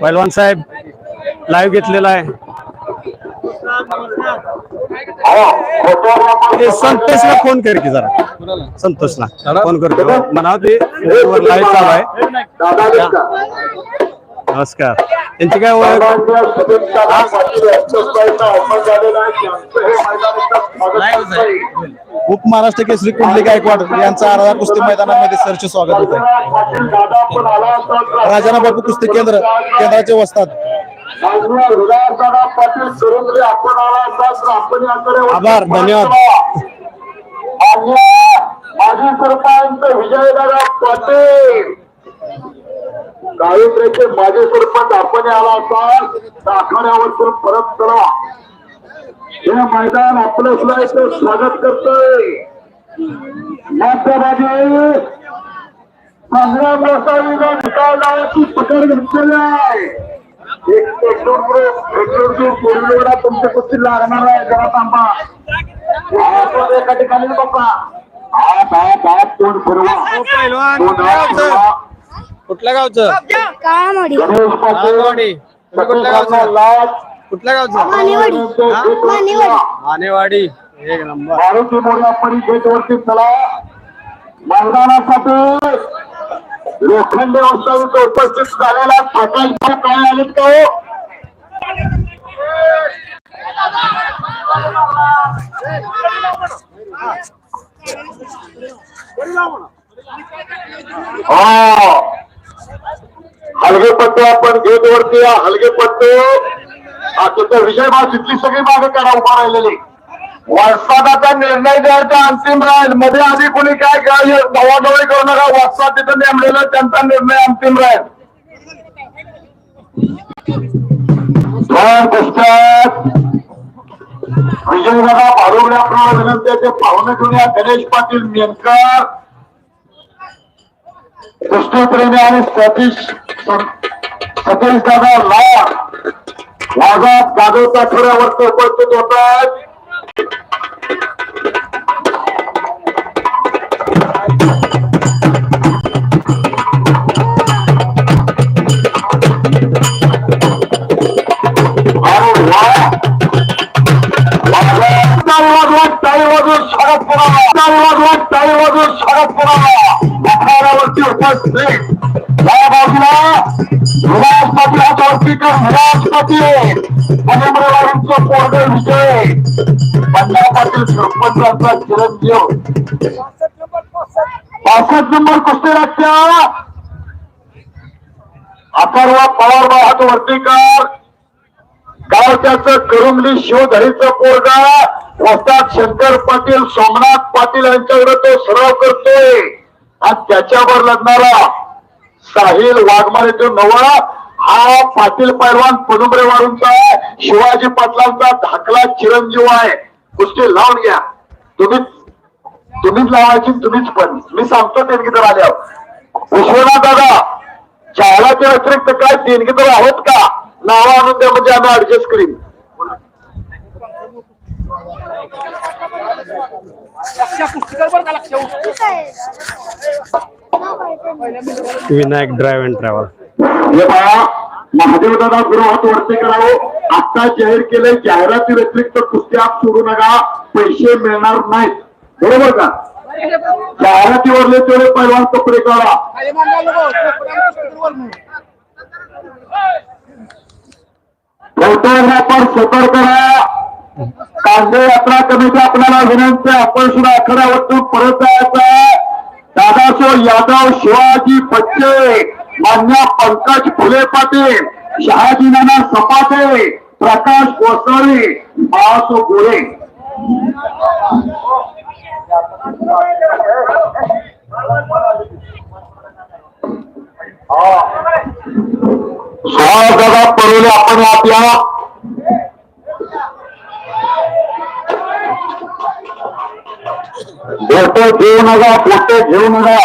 पहलवान साहेब लाईव्ह घेतलेला आहे. संतोषला फ़ोन कर की जरा. संतोषला फ़ोन करतो म्हणा ते लाईव्ह चालू आहे. नमस्कार त्यांची काय ओळख हे आहे. उपमहाराष्ट्र केसरी कुंडली गायकवाड यांचं आराधा कुस्ती मैदानामध्ये सरचे स्वागत होत आहे पाटील दादा पण आला असता राजाराम बापू कुस्ती केंद्र केंद्राचे याकडे आभार, धन्यवाद. माननीय माजी सरपंच विजयदादा पाटील गायत्रीचे माजी सरपंच आपण आला तर आखाड्यावर परत चला. हे मैदान आपलं सुद्धा इथे स्वागत करतोय. मध्यभागी संग्राम रसाळीला निकाल लावायची पकड घेतलेली आहे. एक पेट्रोल पेट्रोल दूर कोरिडोरला तुमच्या कुस्ती लागणार आहे. जरा थांबा. एका ठिकाणी तोंड फिरवा. फिरवा. कुठल्या गावचं काळामोडी. कुठल्या गावचं? कुठल्या गावचं मानेवाडी. मानेवाडी. मानेवाडी एक नंबर मारुती मोर्या परिषद वरती चला लोखंडे उपस्थित झालेला सकाळच्या काय आलेत का हो? हो हलगे पट्टो आपण गेट वरती हलगे पट्टू हा त्याचा विषय तिथली सगळी मागे करा उभा राहिलेली. वस्तादाचा निर्णय द्यायचा अंतिम राहील. मध्ये आधी कोणी काय काय दवाडवळी करू नका. वस्ताद तिथं नेमलेला त्यांचा निर्णय अंतिम राहील. दोन पश्चात विजयदादा भारुगडे विनंती ते पाहुणे घेऊन या. गणेश पाटील मेनकर कृष्णप्रेमी आणि सतीश सतीश दादा लाड वाघात जाधव आठवड्यावरती उपस्थित होतात. उपस्थित या बाजूला विलास पाटील हातावरती तर विलास पाटील पोरगे विजय बंडा पाटील सरपंचाचा चिरंजीव पासष्ट नंबर कुस्ती लागत्या अथर्व पवार हात वर्तीकर गावच्याचं करुंगली शिवधरीचं पोरगा वस्ताद शंकर पाटील सोमनाथ पाटील यांच्याकडे तो सराव करतोय. आणि त्याच्यावर लढणारा साहिल वाघमारे तो नवा हा पाटील पैलवान पनुमरे वाळूंचा शिवाजी पाटलांचा धाकला चिरंजीव आहे. गोष्टी लावून घ्या. तुम्ही तुम्हीच लावायची तुम्हीच पण. मी सांगतो देणगीदर आल्यावर. विश्वनाथ दादा जाहिराती व्यतिरिक्त काय देणगीतर आहोत का? नाव आणून द्या म्हणजे आम्ही ऍडजस्ट करीन. विनायक ड्राईव्ह अँड ट्रॅव्हल हे महादेव दादा गृहात हात वरती करावं. आता जाहीर केलंय जाहिराती व्यतिरिक्त कुस्त्या सोडू नका. पैसे मिळणार नाहीत. बरोबर का? जाहिरातीवरले तेवढे पैलवान कपडे करा फोटोग्राफर सतर्क करा कांदे यात्रा कमिटी आपल्याला विनंती आपण सुद्धा आखाड्यावरतून परत जायचा दादासो यादव शिवाजी पच्चे मान्य पंकज फुले पाटील शहाजी नाना सपाटे प्रकाश कोसळी बाळासो गोळे सुहास दादा परवले आपण आपल्या फ़ोटो घेऊ नका फ़ोटो घेऊ का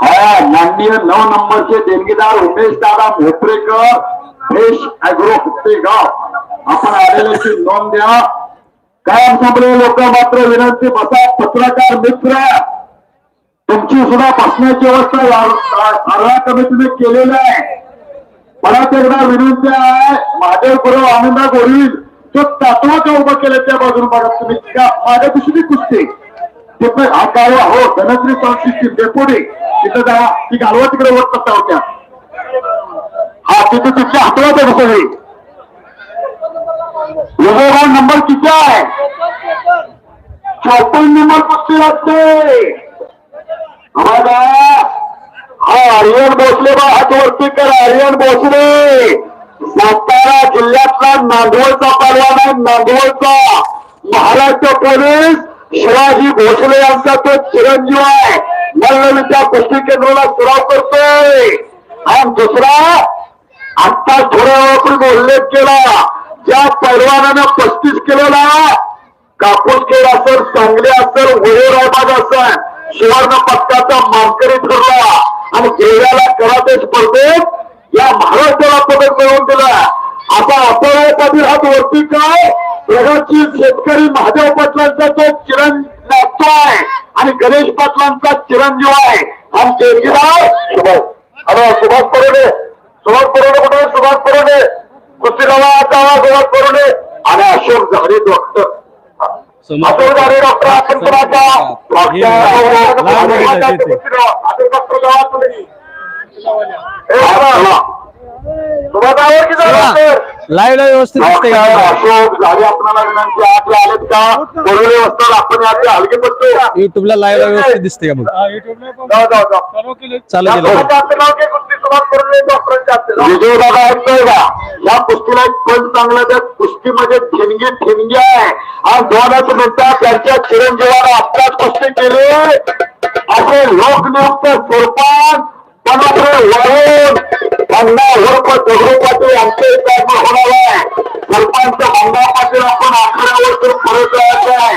हा माननीय नऊ देणगीदार उमेश दादा मोपरेकर फ्रेश अॅग्रो गाव आपण आलेल्याची नोंद द्या कायम संपले लोक मात्र विनंती बसा पत्रकार मित्र। तुमची सुद्धा बसण्याची व्यवस्था या- कमिटीने केलेली आहे. परत एकदा विनंती आहे महादेव गुरु आनंदा गोरील जो तातवा उभं केलं त्या बाजूने बघा तुम्ही. त्या माझ्या दुसरी कुस्ती. तिथे हा कालवा हो धनश्री संस्थेची डेपुटी. तिथं जा ती गालवा तिकडे वर करता होत्या. हा तिथे तिथल्या हातवाच्या बसवली. विजयभाव नंबर किती आहे? चौपन्न नंबर कुस्ती लागते बघा हा आर्यन मूर्तीकर आर्यन भोसले. सातारा जिल्ह्यातला नांदवळचा परवाना आहे नांदवळचा महाराष्ट्र पोलीस. शिवाजी भोसले यांचा तो चिरंजीव आहे. मल्लविद्या कुस्ती केंद्राला सराव करतोय. आणि दुसरा आता थोड्या वेळापूर्वी उल्लेख केला ज्या पैलवानानं पस्तीस किलोला कापूस केला असेल सांगली असेल वयोराबाद असेल. सुवर्ण पक्षाचा मानकरी ठरला. आणि गेल्याला कराटे स्पर्धेत या महाराष्ट्राला पदक मिळवून दिला. आता आपण पाटील हात वरती काय? प्रगतशील शेतकरी महादेव पाटलांचा तो चिरं नाचतो आहे आणि गणेश पाटलांचा चिरंजीव आहे आणि देणगीदार सुभाष. अरे सुभाष परोडे. सुभाष परोडे कुठे? सुभाष परोडे. कुस्ती गावा गावा सुभाष परोडे. आणि अशोक झाडे डॉक्टर. अशोक झाडे डॉक्टर आपण कुणाचा डॉक्टर गावात तुम्ही ए, आला, आला. सुभाष गावावर किती डॉक्टर? लाईव्ह व्यवस्थित दिसते का अशोक झाले आपल्याला विनंती आतला आलेत का? बोलवले असतात आपण याचे हलके पडतो युट्यूबला लाईव्ह व्यवस्थित दिसते का मग? जाऊ जाऊ जाऊ. चालू केलं. ऐकतोय का या कुस्तीला एक पण चांगलं त्या कुस्तीमध्ये ठिणगी ठिणगी आहे आणि दोनच मिनिटात त्यांच्या चिरंजीवाला आत्ताच कुस्ती केली असे लोकनियुक्त सरपंच कोणाकडे वळून त्यांना उर्फ दगडू पाटील यांचे कर्म होणार आहे सरपंच मंगा पाटील आपण आखाड्यावर परत जायचं आहे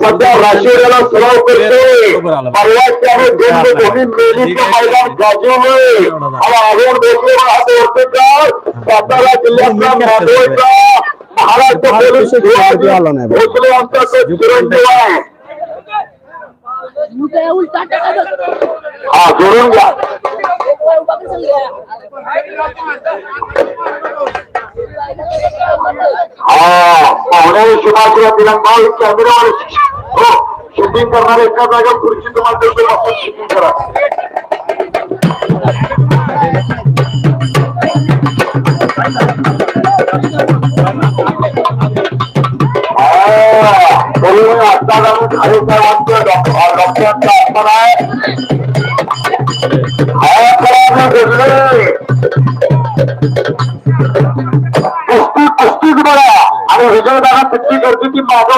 सध्या राशिवड्याला सराव करते. परवा त्याने दोन दोन्ही मेलीचं मैदान गाजवलंय. आणि आरोड भोसले हात वरतीकर सातारा जिल्ह्यातला माधवचा महाराष्ट्र पोलीस. भोसले यांचा तो चिरंजीव आहे हा जोडून घ्या. ಅವರಲ್ಲಿ ಶುಭಾಶಯ ತಿಲಂಗಾಳಕ್ಕೆ ಅಭಿನವ ಶುದ್ಧೀಕರಣ ಲೆಕ್ಕದಾಗ ಕುರಿತು ಮಾಡಬೇಕು ಮತ್ತು ಶುದ್ಧೀಕರ ಡಾಕ್ಟರ್ आणि विजयदाना कुस्ती करते ती माझा